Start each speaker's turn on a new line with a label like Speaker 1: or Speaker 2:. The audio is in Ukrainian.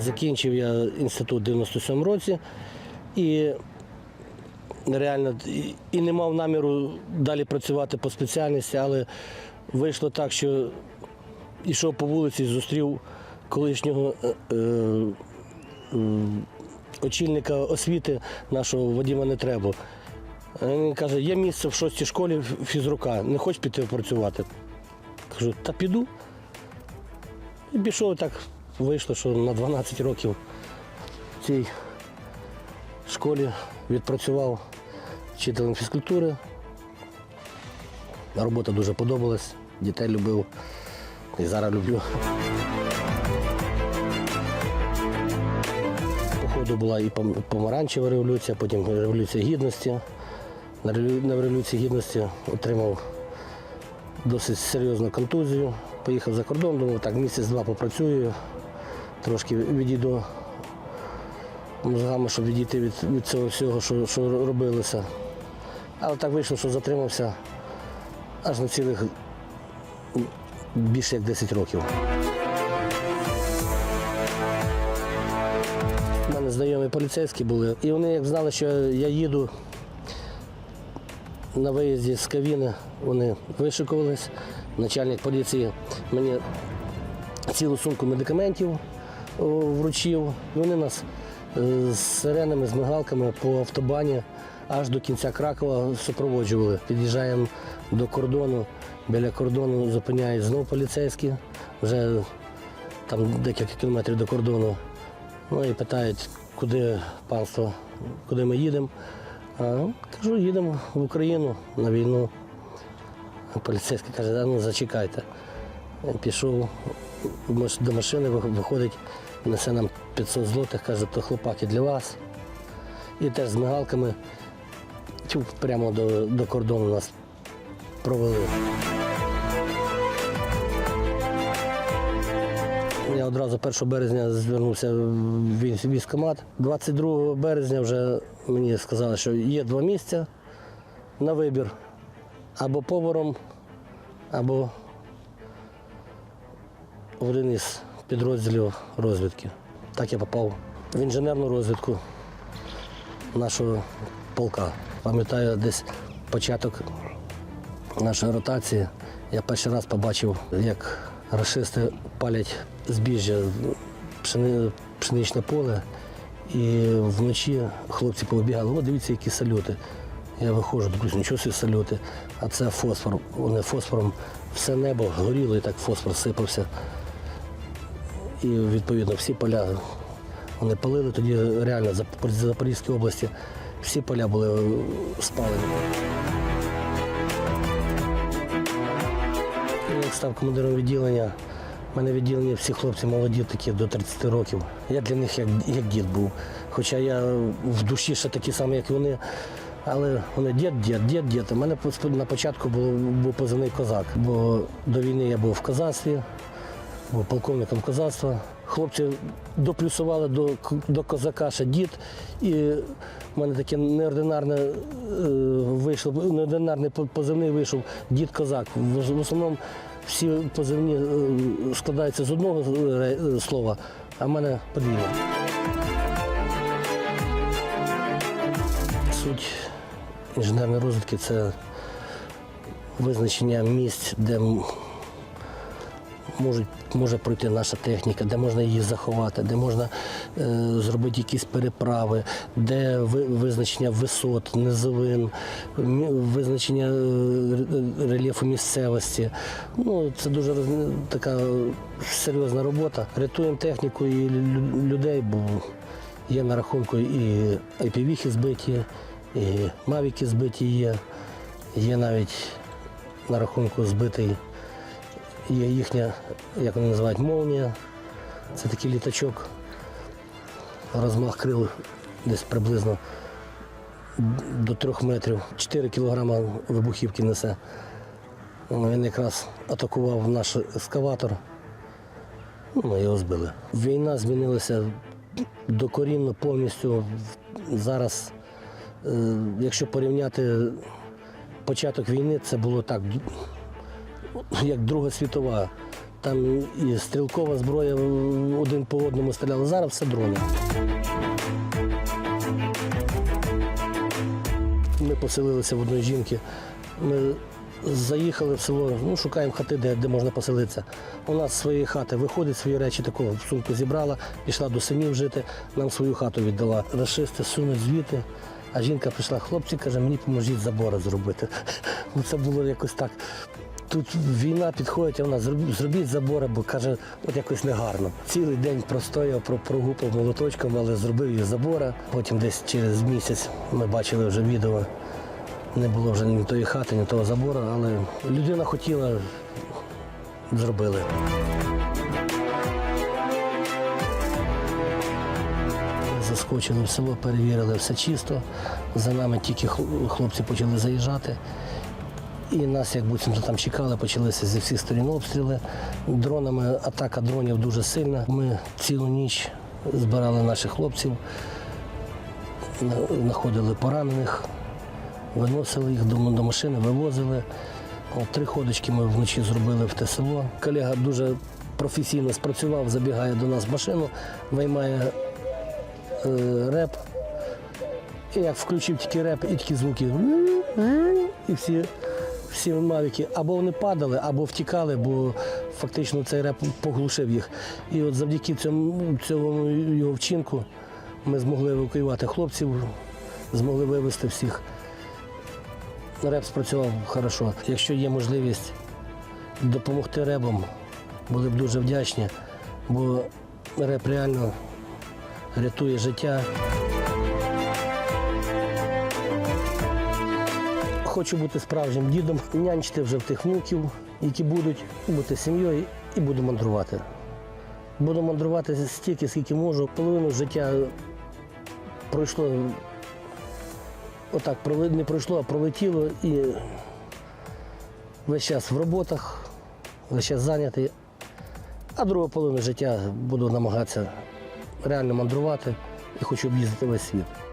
Speaker 1: Закінчив я інститут в 97 році і реально і- не мав наміру далі працювати по спеціальності, але вийшло так, що йшов по вулиці, зустрів колишнього е, е, очільника освіти нашого Вадима Нетребу. Він каже, є місце в шостій школі фізрука, не хочеш піти працювати? Кажу, та піду. І пішов так, вийшло, що на 12 років в цій школі відпрацював вчителем фізкультури. Робота дуже подобалась, дітей любив і зараз люблю. Походу була і помаранчева революція, потім революція гідності. На революції гідності отримав досить серйозну контузію. Поїхав за кордон, думав, так, місяць-два попрацюю, трошки відійду мозгами, щоб відійти від, від цього всього, що, що робилося. Але так вийшло, що затримався аж на цілих більше як 10 років. У мене знайомі поліцейські були, і вони як знали, що я їду на виїзді з кавіни, вони вишикувались. Начальник поліції мені цілу сумку медикаментів вручив. Вони нас е, з сиренами, з мигалками по автобані аж до кінця Кракова супроводжували. Під'їжджаємо до кордону, біля кордону зупиняють знову поліцейські, вже там декілька кілометрів до кордону. Ну і питають, куди панство, куди ми їдемо. А, кажу, їдемо в Україну на війну. Поліцейський каже, ну зачекайте. Пішов до машини, виходить, несе нам 500 злотих, каже, то хлопаки для вас. І теж з мигалками прямо до, до кордону нас провели. Я одразу 1 березня звернувся в вій- військкомат. 22 березня вже мені сказали, що є два місця на вибір. Або поваром, або в один із підрозділів розвідки. Так я попав в інженерну розвідку нашого полка. Пам'ятаю, десь початок нашої ротації. Я перший раз побачив, як рашисти палять збіжжя, пшени- пшеничне поле. І вночі хлопці повибігали, о, дивіться, які сальоти. Я виходжу, дивлюсь, нічого собі сальоти, а це фосфор. Вони фосфором все небо горіло і так фосфор сипався. І відповідно всі поля вони палили. Тоді реально за в Запорізькій області всі поля були спалені. Я як став командиром відділення. У мене відділення всі хлопці молоді, такі до 30 років. Я для них як, як дід був. Хоча я в душі ще такий самий, як і вони. Але вони дід, дід, дід, дід. У мене на початку був, позивний козак, бо до війни я був в козацтві, був полковником козацтва. Хлопці доплюсували до, до козака ще дід. І в мене таке неординарне е, вийшло, неординарний позивний вийшов дід козак. В, в основному всі позивні е, складаються з одного е, слова, а в мене подвійне. Суть інженерної розвідки це визначення місць, де можуть, може пройти наша техніка, де можна її заховати, де можна е, зробити якісь переправи, де ви, визначення висот, низовин, визначення е, рельєфу місцевості. Ну, це дуже така серйозна робота. Рятуємо техніку і людей, бо є на рахунку і IPV збиті, і мавіки збиті є, є навіть на рахунку збитий Є їхня, як вони називають, молнія. Це такий літачок. Розмах крил десь приблизно до трьох метрів. 4 кілограма вибухівки несе. Він якраз атакував наш ескаватор. Ну, Ми його збили. Війна змінилася докорінно повністю. Зараз, якщо порівняти початок війни, це було так як Друга світова. там і стрілкова зброя один по одному стріляли. Зараз все дрони. Ми поселилися в одної жінки. Ми заїхали в село, ну, шукаємо хати, де, де можна поселитися. У нас з своєї хати виходить свої речі, таку в сумку зібрала, пішла до синів жити, нам свою хату віддала. Рашисти сунуть звідти, а жінка прийшла, хлопці, каже, мені поможіть забори зробити. Це було якось так. Тут війна підходить, а вона зробіть забори, бо каже, от якось негарно. Цілий день простояв, про- прогупав молоточком, але зробив її забора. Потім десь через місяць ми бачили вже відео. Не було вже ні тої хати, ні того забору, але людина хотіла, зробили. Заскочили в село, перевірили все чисто. За нами тільки хлопці почали заїжджати. І нас, як буцімто там чекали, почалися зі всіх сторін обстріли. Дронами атака дронів дуже сильна. Ми цілу ніч збирали наших хлопців, знаходили поранених, виносили їх до, машини, вивозили. Три ходочки ми вночі зробили в те село. Колега дуже професійно спрацював, забігає до нас в машину, виймає реп. І як включив тільки реп, і такі звуки. І всі, всі мавіки або вони падали, або втікали, бо фактично цей реп поглушив їх. І от завдяки цьому, цьому його вчинку ми змогли евакуювати хлопців, змогли вивезти всіх. Реп спрацював хорошо. Якщо є можливість допомогти ребам, були б дуже вдячні, бо реп реально рятує життя. Хочу бути справжнім дідом, нянчити вже в тих внуків, які будуть бути сім'єю і буду мандрувати. Буду мандрувати стільки, скільки можу. Половину життя пройшло отак, не пройшло, а пролетіло і весь час в роботах, весь час зайнятий. А другу половину життя буду намагатися реально мандрувати і хочу об'їздити весь світ.